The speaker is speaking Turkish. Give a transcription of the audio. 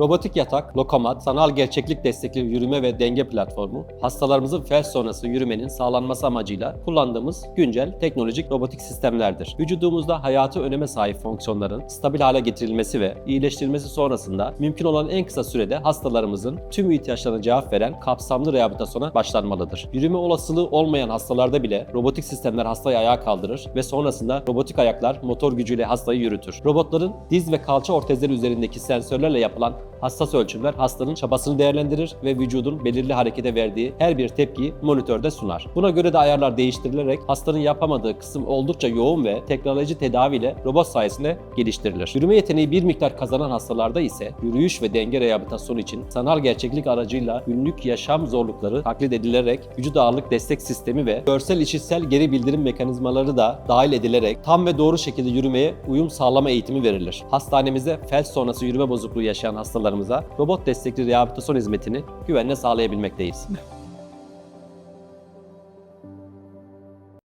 Robotik yatak, lokomat, sanal gerçeklik destekli yürüme ve denge platformu, hastalarımızın felç sonrası yürümenin sağlanması amacıyla kullandığımız güncel teknolojik robotik sistemlerdir. Vücudumuzda hayatı öneme sahip fonksiyonların stabil hale getirilmesi ve iyileştirilmesi sonrasında mümkün olan en kısa sürede hastalarımızın tüm ihtiyaçlarına cevap veren kapsamlı rehabilitasyona başlanmalıdır. Yürüme olasılığı olmayan hastalarda bile robotik sistemler hastayı ayağa kaldırır ve sonrasında robotik ayaklar motor gücüyle hastayı yürütür. Robotların diz ve kalça ortezleri üzerindeki sensörlerle yapılan hassas ölçümler hastanın çabasını değerlendirir ve vücudun belirli harekete verdiği her bir tepkiyi monitörde sunar. Buna göre de ayarlar değiştirilerek hastanın yapamadığı kısım oldukça yoğun ve tekrarlayıcı tedaviyle robot sayesinde geliştirilir. Yürüme yeteneği bir miktar kazanan hastalarda ise yürüyüş ve denge rehabilitasyonu için sanal gerçeklik aracıyla günlük yaşam zorlukları taklit edilerek vücut ağırlık destek sistemi ve görsel işitsel geri bildirim mekanizmaları da dahil edilerek tam ve doğru şekilde yürümeye uyum sağlama eğitimi verilir. Hastanemizde felç sonrası yürüme bozukluğu yaşayan hastalarımıza robot destekli rehabilitasyon hizmetini güvenle sağlayabilmekteyiz.